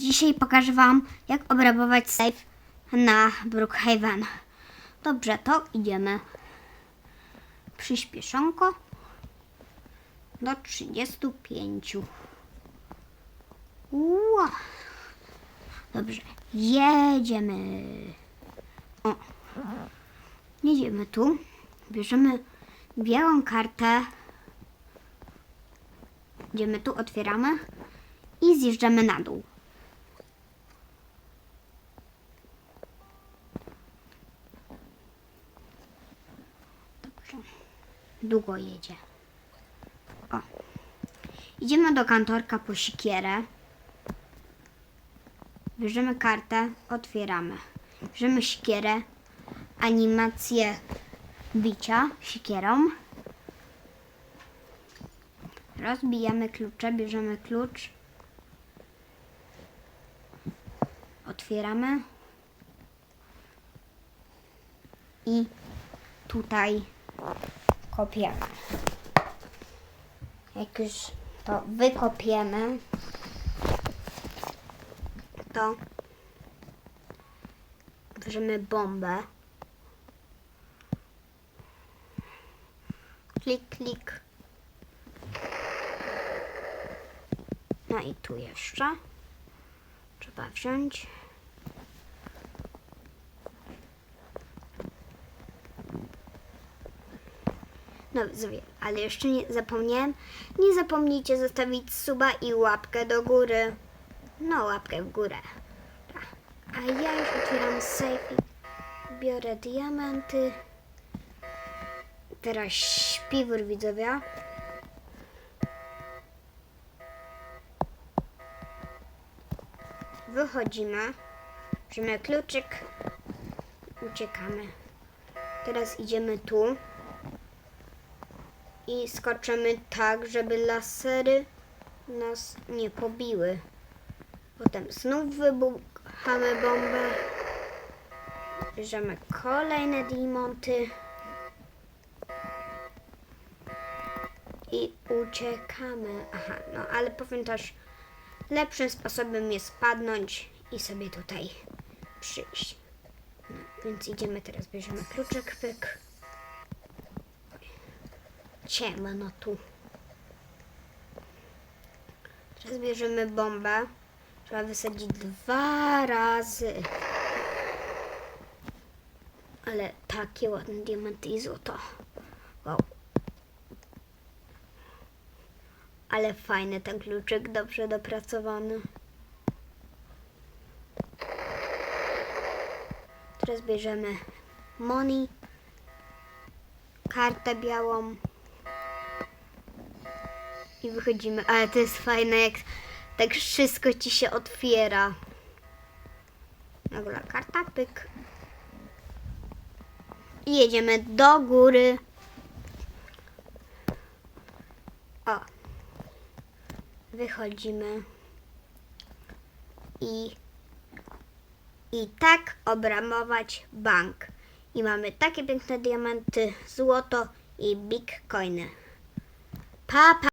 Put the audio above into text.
Dzisiaj pokażę Wam, jak obrabować safe na Brookhaven. Dobrze, to idziemy. Przyspieszonko do 35. Ła. Dobrze, jedziemy. O. Jedziemy tu. Bierzemy białą kartę. Idziemy tu, otwieramy i zjeżdżamy na dół. Dobrze. Długo jedzie. O. Idziemy do kantorka po sikierę. Bierzemy kartę, otwieramy. Bierzemy sikierę, animację bicia sikierą. Rozbijamy klucze, bierzemy klucz. Otwieramy. I tutaj kopiemy. Jak już to wykopiemy, to bierzemy bombę. Klik, klik. No i tu jeszcze. Trzeba wziąć. No widzowie, ale jeszcze nie zapomniałem. Nie zapomnijcie zostawić suba i łapkę do góry. No, łapkę w górę. Tak. A ja już otwieram safe biorę diamenty. Teraz śpiwór widzowie. Wychodzimy. Bierzemy kluczyk. Uciekamy. Teraz idziemy tu. I skoczymy tak, żeby lasery nas nie pobiły. Potem znów wybuchamy bombę. Bierzemy kolejne diamonty. I uciekamy. Aha, no ale powiem też, lepszym sposobem jest spadnąć i sobie tutaj przyjść. No, więc idziemy teraz, bierzemy kluczyk, pyk. Ciemno tu. Teraz bierzemy bombę. Trzeba wysadzić dwa razy. Ale takie ładne diamenty i złoto. Wow. Ale fajny ten kluczyk, dobrze dopracowany. Teraz bierzemy money, kartę białą i wychodzimy. Ale to jest fajne, jak tak wszystko ci się otwiera. Dobra, karta, pyk. I jedziemy do góry. O. Wychodzimy. I i tak obramować bank. I mamy takie piękne diamenty, złoto i bitcoiny. Pa, pa!